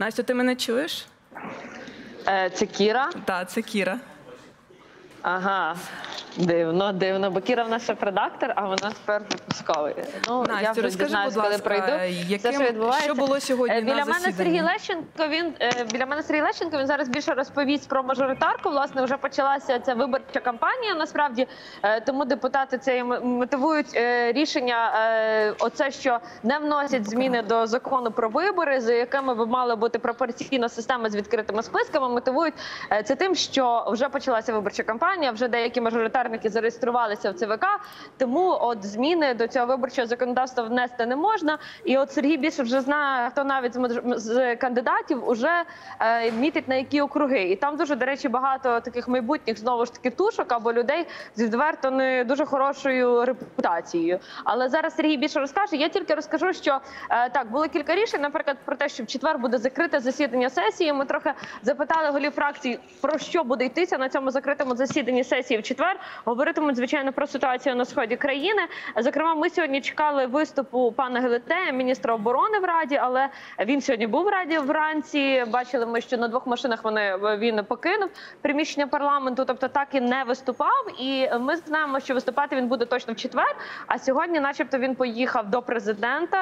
Настя, ти мене чуєш? Е, Це Кіра. Так, це Кіра. Ага. Дивно, дивно. Бо Кіра в нас ще редактор, а вона тепер випусковий. Ну, я Настю, вже розкажи, дізнаюсь, будь коли ласка, прийду. яким- Все, що відбувається. що було сьогодні Е, на біля мене засіданні? Сергій Лещенко. Він е, біля мене Сергій Лещенко. Він зараз більше розповість про мажоритарку. Власне, вже почалася ця виборча кампанія. Насправді е, тому депутати це і мотивують рішення. Оце що не вносять зміни до закону про вибори, за якими би мала бути пропорційна система з відкритими списками. Мотивують це тим, що вже почалася виборча кампанія. Вже деякі мажоритарники зареєструвалися в ЦВК. Тому от зміни до цього виборчого законодавства внести не можна. І от Сергій більше вже знає, хто навіть з кандидатів уже е, мітить на які округи. І там дуже, до речі, багато таких майбутніх знову ж таки тушок або людей з відверто не дуже хорошою репутацією. Але зараз Сергій більше розкаже. Я тільки розкажу, що е, так було кілька рішень, наприклад, про те, що в четвер буде закрите засідання сесії. Ми трохи запитали голів фракцій, про що буде йтися на цьому закритому засіданні сесії в четвер. Говоритимуть звичайно про ситуацію на сході країни. Зокрема, ми сьогодні чекали виступу пана Гелетея, міністра оборони в раді, але він сьогодні був в раді вранці. Бачили ми, що на двох машинах вони він покинув приміщення парламенту, тобто так і не виступав. І ми знаємо, що виступати він буде точно в четвер. А сьогодні, начебто, він поїхав до президента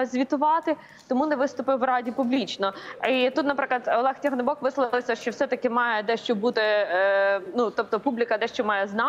е, звітувати, тому не виступив в раді публічно. І тут, наприклад, Олег Тягнебок висловився, що все таки має дещо бути. е, ну тобто, публіка дещо має знати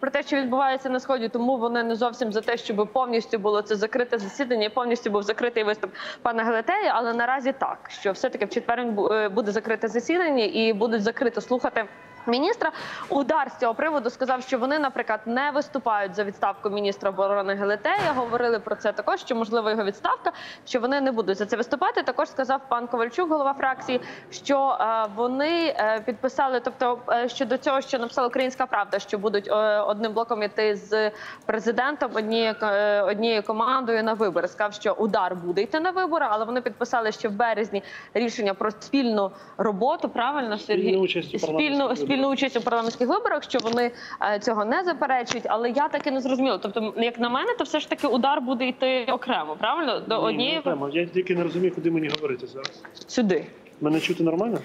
про те, що відбувається на сході, тому вони не зовсім за те, щоб повністю було це закрите засідання, повністю був закритий виступ пана Гелетея. Але наразі так, що все таки в четвер е, буде закрите засідання і будуть закрито слухати. Міністра удар з цього приводу сказав, що вони, наприклад, не виступають за відставку міністра оборони Гелетея. Говорили про це також, що можливо його відставка, що вони не будуть за це виступати. Також сказав пан Ковальчук, голова фракції, що е, вони е, підписали, тобто е, щодо цього, що написала Українська Правда, що будуть одним блоком іти з президентом однією однією командою на вибори. Сказав, що удар буде йти на вибори, але вони підписали ще в березні рішення про спільну роботу. Правильно Сергій Спільну спільну спільну участь у парламентських виборах, що вони е, цього не заперечують. Але я таки не зрозуміла. Тобто, як на мене, то все ж таки удар буде йти окремо, правильно? До Ні, однієї окремо. Я тільки не розумію, куди мені говорити зараз. сюди. Мене чути нормально?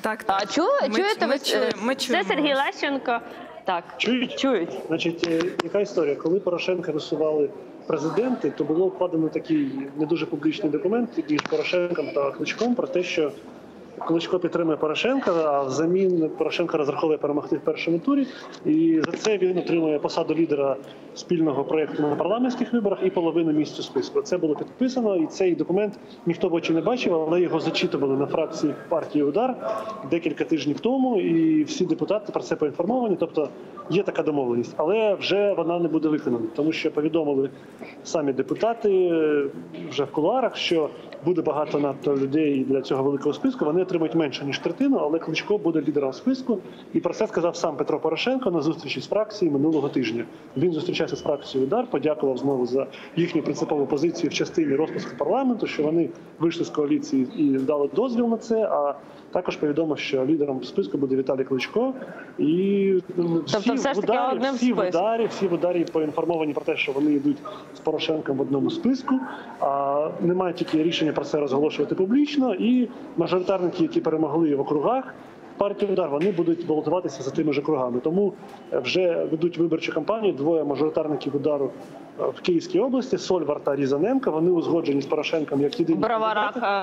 Так, так. А чу, Ми- чуєте ми ви чуємо, ми це Сергій. Лещенко? Так, Чують? чують. Значить, е, яка історія? Коли Порошенка висували президенти, то було вкладено такий не дуже публічний документ між Порошенком та Кличком про те, що Кличко підтримує Порошенка, а взамін Порошенко розраховує перемогти в першому турі. І за це він отримує посаду лідера спільного проєкту на парламентських виборах і половину місць у списку. Це було підписано, і цей документ ніхто в очі не бачив, але його зачитували на фракції партії Удар декілька тижнів тому, і всі депутати про це поінформовані. Тобто є така домовленість, але вже вона не буде виконана, тому що повідомили самі депутати е, вже в кулуарах, що буде багато надто людей для цього великого списку. Вони отримають менше ніж третину, але Кличко буде лідером списку. І про це сказав сам Петро Порошенко на зустрічі з фракцією минулого тижня. Він зустрічався з фракцією Удар, подякував знову за їхню принципову позицію в частині розпуску парламенту, що вони вийшли з коаліції і дали дозвіл на це. А також повідомив, що лідером списку буде Віталій Кличко. І ну, всі Тобто все в ударі, всі в ударі, всі в ударі поінформовані про те, що вони йдуть з Порошенком в одному списку. А немає тільки рішення про це розголошувати публічно. І мажоритарники, які перемогли в округах. Партії удар вони будуть балотуватися за тими ж округами. Тому е, вже ведуть виборчу кампанію. Двоє мажоритарників удару е, в Київській області Сольвар та Різаненко. Вони узгоджені з Порошенком як єдині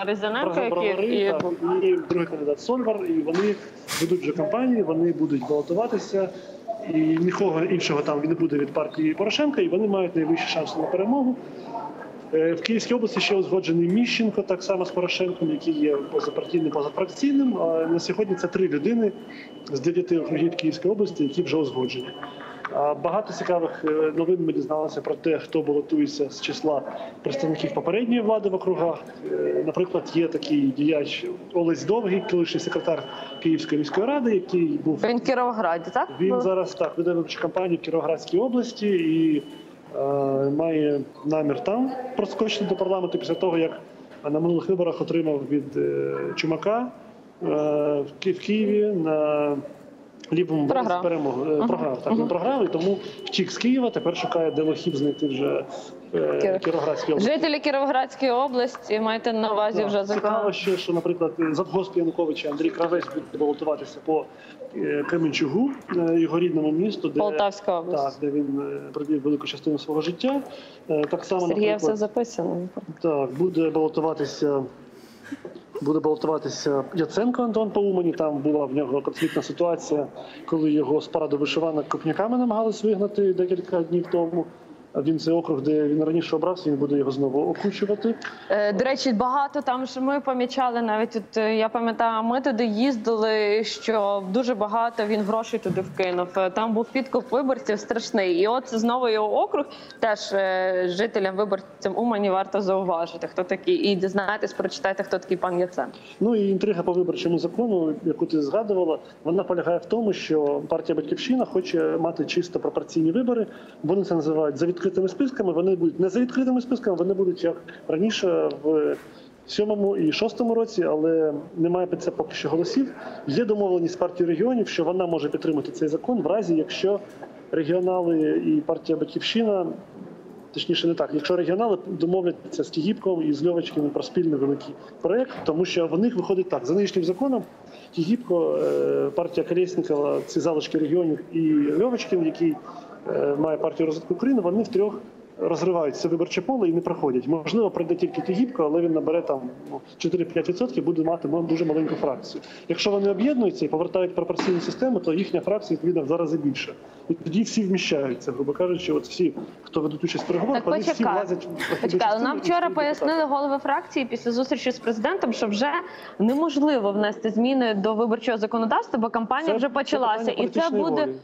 Різаненко, які так, і другий кандидат Сольвар, і вони ведуть вже кампанію, вони будуть балотуватися, і нікого іншого там не буде від партії Порошенка, і вони мають найвищі шанси на перемогу. Е, В Київській області ще узгоджений Міщенко, так само з Порошенком, який є позапартійним, позафракційним. А на сьогодні це три людини з дев'яти округів Київської області, які вже узгоджені. Багато цікавих е, новин ми дізналися про те, хто балотується з числа представників попередньої влади в округах. Е, Наприклад, є такий діяч Олесь Довгий, колишній секретар Київської міської ради, який був він в Кіровограді, так? він зараз так веде виборчу кампанію в Кіровоградській області і має намір там проскочити до парламенту після того, як на минулих виборах отримав від е, Чумака е, в Києві на березі Програв. перемогу е, програв. Так він програв, і тому втік з Києва. Тепер шукає, де лохів знайти вже е, Кіровоградській області. Жителі Кіровоградської області маєте на увазі Так, вже Цікаво закон. ще, що, наприклад, завгосп Януковича Андрій Кравець буде балотуватися по е, Кременчугу, е, його рідному місту, де Полтавська область. так, де він е, провів велику частину свого життя. Е, Так само, Сергія все записано. так, буде балотуватися. Буде балотуватися Яценко Антон по Умані. Там була в нього конфліктна ситуація, коли його з параду вишиванок копняками намагались вигнати декілька днів тому. Він цей округ, де він раніше обрався, він буде його знову окручувати. Е, До речі, багато там що ми помічали навіть. От е, я пам'ятаю, ми туди їздили, що дуже багато він грошей туди вкинув. Е, Там був підкуп виборців страшний. І от знову його округ теж жителям виборцям Умані варто зауважити, хто такий, і дізнаєтесь, прочитайте, хто такий пан Яценко. Ну і інтрига по виборчому закону, яку ти згадувала, вона полягає в тому, що партія Батьківщина хоче мати чисто пропорційні вибори. Вони це називають за відкритими списками. Вони будуть не за відкритими списками, вони будуть як раніше в. Сьомому і шостому році, але немає під це поки що голосів. Є домовленість з партією регіонів, що вона може підтримати цей закон в разі, якщо регіонали і партія Батьківщина Точніше, не так. Якщо регіонали домовляться з Тігіпком і з Льовочким про спільний великий проєкт, тому що в них виходить так: за нинішнім законом Тігіпко, е, партія Колєснікова, ці залишки регіонів і Льовочкин, який має партію розвитку України, вони втрьох розривають це виборче поле і не проходять. Можливо, прийде тільки Тігіпко, але він набере там ну, 4-5%, буде мати ну, дуже маленьку фракцію. Якщо вони об'єднуються і повертають пропорційну систему, то їхня фракція відповідно в два рази більше. І тоді всі вміщаються, грубо кажучи, от всі, хто ведуть участь в переговорах, вони всі влазять Почекай, але нам вчора пояснили голови фракції після зустрічі з президентом, що вже неможливо внести зміни до виборчого законодавства, бо кампанія Це- вже почалася, і це буде. волі.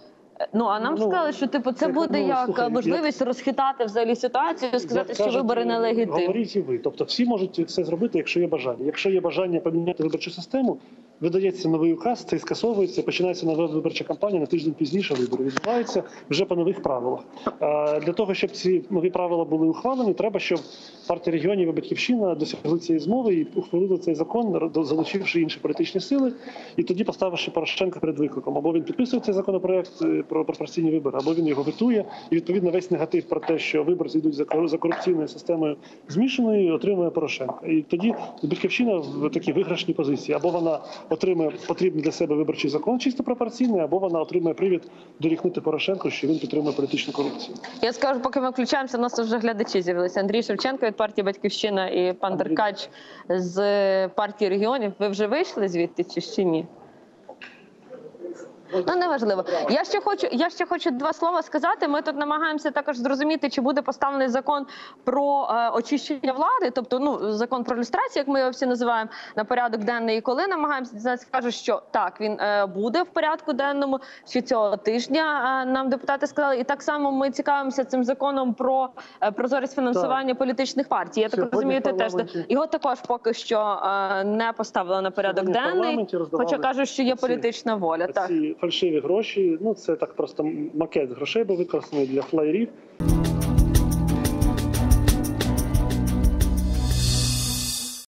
Ну а нам Ну, сказали, що типу це це, буде ну, як слухай, можливість розхитати взагалі ситуацію, сказати, що Кажуть, вибори нелегітимні. Говоріть і ви. Тобто всі можуть це зробити, якщо є бажання. Якщо є бажання поміняти виборчу систему, видається новий указ, цей скасовується, починається нова виборча кампанія на тиждень пізніше. Вибори відбуваються вже по нових правилах. Для того, щоб ці нові правила були ухвалені, треба, щоб партія регіонів і батьківщина досягли цієї змови і ухвалили цей закон, залучивши інші політичні сили, і тоді поставивши Порошенка перед викликом. Або він підписує цей законопроект е, про пропорційні вибори, або він його витує. І відповідно весь негатив про те, що виборці йдуть за кор- корупційною системою змішаною, отримує Порошенко. І тоді батьківщина в такій виграшній позиції. Або вона отримує потрібний для себе виборчий закон, чисто пропорційний, або вона отримує привід дорікнути Порошенку, що він підтримує політичну корупцію. Я скажу, поки ми включаємося, у нас вже глядачі з'явилися. Андрій Шевченко від партії Батьківщина і пан. Деркач з партії регіонів. Ви вже вийшли звідти чи ще ні? Ну неважливо. Я ще хочу. Я ще хочу два слова сказати. Ми тут намагаємося також зрозуміти, чи буде поставлений закон про е, очищення влади, тобто ну закон про люстрацію, як ми його всі називаємо, на порядок денний. І коли намагаємося дізнатися, кажуть, що так він е, буде в порядку денному. Що цього тижня е, нам депутати сказали, і так само ми цікавимося цим законом про е, прозорість фінансування політичних партій. Я так Сьогодні розумію, ти теж його також поки що е, не поставили на порядок Сьогодні денний. Хоча кажуть, що є політична воля. Так. Фальшиві гроші, ну це так просто макет грошей був використаний для флаєрів.